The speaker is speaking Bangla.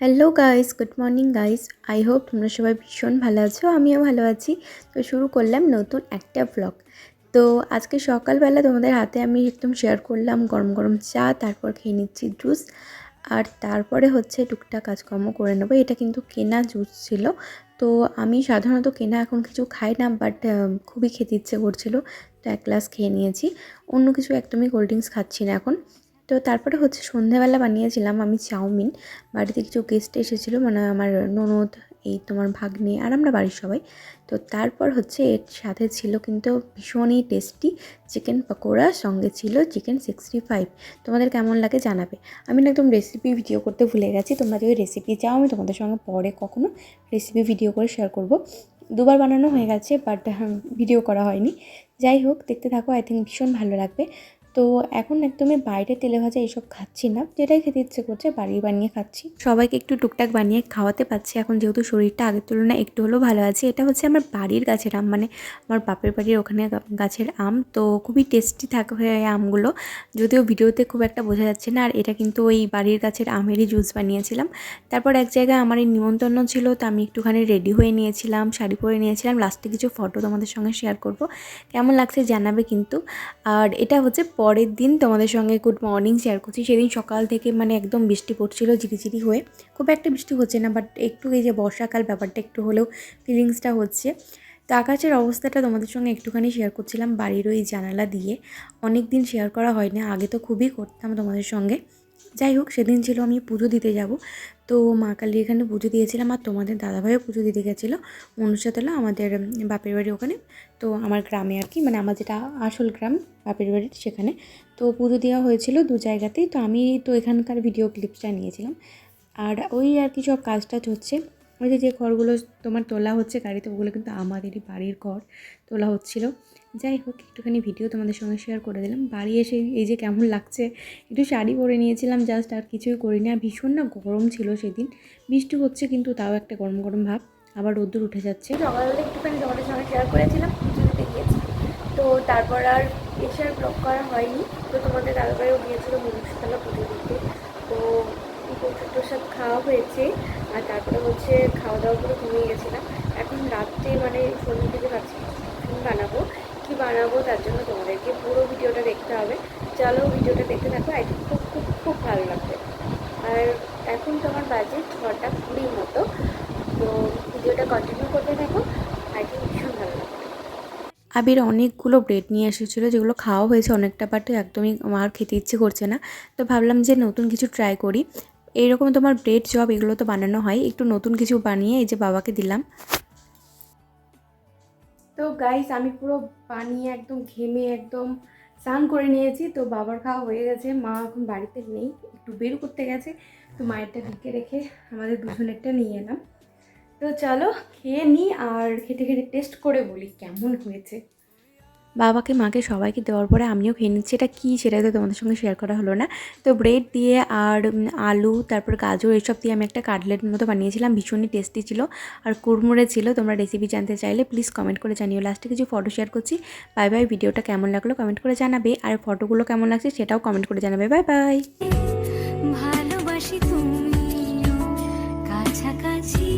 Hello guys good morning guys I hope তোমরা সবাই ভীষণ ভালো আছো, আমিও ভালো আছি। তো শুরু করলাম নতুন একটা ব্লগ তো আজকে সকালবেলা তোমাদের হাতে আমি একদম শেয়ার করলাম গরম গরম চা, তারপর খেয়ে নিচ্ছি জুস আর তারপরে হচ্ছে টুকটাক কাজকর্ম করে নেব। এটা কিন্তু কেনা জুস ছিল। তো আমি সাধারণত কেনা এখন কিছু খাই না বাট খুবই খেতে ইচ্ছে করছিল। তো এক গ্লাস খেয়ে নিয়েছি। অন্য কিছু একদমই কোল্ড ড্রিঙ্কস খাচ্ছি না এখন। তো তারপরে হচ্ছে সন্ধ্যাবেলা বানিয়েছিলাম আমি চাউমিন। বাড়িতে কিছু গেস্ট এসেছিল মানে আমার ননদ এই তোমার ভাগ্নে আর আমরা বাড়ির সবাই। তো তারপর হচ্ছে এর সাথে ছিল কিন্তু ভীষণই টেস্টি চিকেন পকোড়া, সঙ্গে ছিল চিকেন সিক্সটি ফাইভ তোমাদের কেমন লাগে জানাবে। আমি না একদম রেসিপি ভিডিও করতে ভুলে গেছি, তোমরা যদি রেসিপি চাও, আমি তোমাদের সঙ্গে পরে কখনো রেসিপি ভিডিও করে শেয়ার করব। দুবার বানানো হয়ে গেছে বাট ভিডিও করা হয়নি। যাই হোক, দেখতে থাকো আই থিঙ্ক ভীষণ ভালো লাগবে। তো এখন একদমই বাইরে তেলে ভাজা এইসব খাচ্ছি না, যেটাই খেতে ইচ্ছে করছে বাড়ি বানিয়ে খাচ্ছি। সবাইকে একটু টুকটাক বানিয়ে খাওয়াতে পাচ্ছি এখন যেহেতু শরীরটা আগের তুলনায় একটু হলেও ভালো আছে। এটা হচ্ছে আমার বাড়ির গাছের আম মানে আমার বাপের বাড়ির ওখানে গাছের আম, তো খুবই টেস্টি থাকে এই আমগুলো। যদিও ভিডিওতে খুব একটা বোঝা যাচ্ছে না, আর এটা কিন্তু ওই বাড়ির গাছের আমেরই জুস বানিয়েছিলাম। তারপর এক জায়গায় আমার এই নিমন্ত্রণ ছিল, তো আমি একটুখানি রেডি হয়ে নিয়েছিলাম, শাড়ি পরে নিয়েছিলাম। লাস্টে কিছু ফটো তোমাদের সঙ্গে শেয়ার করব। কেমন লাগছে জানাবে কিন্তু। আর এটা হচ্ছে পরের দিন তোমাদের সঙ্গে গুড মর্নিং শেয়ার করছি। সেদিন সকাল থেকে মানে একদম বৃষ্টি পড়ছিল, ঝিরিঝিরি হয়ে। খুব একটা বৃষ্টি হচ্ছে না বাট একটু এই যে বর্ষাকাল ব্যাপারটা একটু হলেও ফিলিংসটা হচ্ছে। তো আকাশের অবস্থাটা তোমাদের সঙ্গে একটুখানি শেয়ার করছিলাম, বাড়ির ওই জানালা দিয়ে। অনেক দিন শেয়ার করা হয় না আগে তো খুবই করতাম তোমাদের সঙ্গে। যাই হোক, সেদিন ছিল আমি পুজো দিতে যাব। তো মা কালীর এখানে পুজো দিয়েছিলাম আর তোমাদের দাদাভাইও পুজো দিতে গেছিল। মনুষ্যতলা আমাদের বাপের বাড়ি ওখানে। তো আমার গ্রামে আর কি মানে আমার যেটা আসল গ্রাম, বাপের বাড়ির সেখানে। তো পুজো দেওয়া হয়েছিল দু জায়গাতেই। তো আমি তো এখানকার ভিডিও ক্লিপসটা নিয়েছিলাম। আর ওই আর কি সব কাজ টাজ হচ্ছে। ওই যে যে ঘরগুলো তোমার তোলা হচ্ছে গাড়িতে, ওগুলো কিন্তু আমাদেরই বাড়ির ঘর তোলা হচ্ছিল। যাই হোক, একটুখানি ভিডিও তোমাদের সঙ্গে শেয়ার করে দিলাম। বাড়ি এসে এই যে কেমন লাগছে, একটু শাড়ি পরে নিয়েছিলাম জাস্ট আর কিছুই করিনি। আর ভীষণ না গরম ছিল সেদিন। বৃষ্টি হচ্ছে কিন্তু তাও একটা গরম গরম ভাব। আবার রোদ্দুর উঠে যাচ্ছে। সকালবেলা একটুখানি তোমাদের সঙ্গে শেয়ার করেছিলাম পুজো দিতে গিয়েছি তো তারপর আর এসে আর ব্লগ করা হয়নি। তো তোমাদের দাদাভাইও গিয়েছিল মনুষ্যতলা পুজো দিতে তো প্রসাদ প্রসাদ খাওয়া হয়েছে, আর তারপরে হচ্ছে খাওয়া দাওয়া করে ঘুমিয়ে গেছিলাম। এখন রাত্রে মানে সন্ধ্যে থেকে ভাবছি বানাবো, কি বানাবো তার জন্য তোমাদেরকে পুরো ভিডিওটা দেখতে হবে। চলো ভিডিওটা দেখতে থাকো, আই খুব খুব খুব ভালো লাগবে। আর এখন তোমার বাজে ছটা কুড়ির মতো, তো ভিডিওটা কন্টিনিউ করতে থাকো, আই থিঙ্ক ভীষণ ভালো লাগবে। আবির অনেকগুলো ব্রেড নিয়ে এসেছিল, যেগুলো খাওয়া হয়েছে অনেকটা বাট একদমই আমার খেতে ইচ্ছে করছে না। তো ভাবলাম যে নতুন কিছু ট্রাই করি। এইরকম তোমার ব্রেড চপ এগুলো তো বানানো হয়। একটু নতুন কিছু বানিয়ে এই যে বাবাকে দিলাম। তো গাইস আমি পুরো বানিয়ে একদম ঘেমে একদম স্নান করে নিয়েছি। তো বাবার খাওয়া হয়ে গেছে। মা এখন বাড়িতে নেই, একটু বের করতে গেছে। তো মায়েরটা ঢেকে রেখে আমাদের দুজনেরটা নিয়ে এলাম। তো চলো খেয়ে নিই আর খেতে খেতে টেস্ট করে বলি কেমন হয়েছে। বাবাকে, মাকে সবাইকে দেওয়ার পরে আমিও খেয়ে নিচ্ছি। এটা কী সেটা তো তোমাদের সঙ্গে শেয়ার করা হলো না। তো ব্রেড দিয়ে আর আলু, তারপর গাজর এসব দিয়ে আমি একটা কাটলেট মতো বানিয়েছিলাম। ভীষণই টেস্টি ছিল আর কুড়মুড়ে ছিল। তোমরা রেসিপি জানতে চাইলে প্লিজ কমেন্ট করে জানিও। লাস্টে কিছু ফটো শেয়ার করছি। বাই বাই ভিডিওটা কেমন লাগল কমেন্ট করে জানাবে। আর ফটোগুলো কেমন লাগছে সেটাও কমেন্ট করে জানাবে। বাই বাই ভালোবাসি তুমি, কাছাকাছি।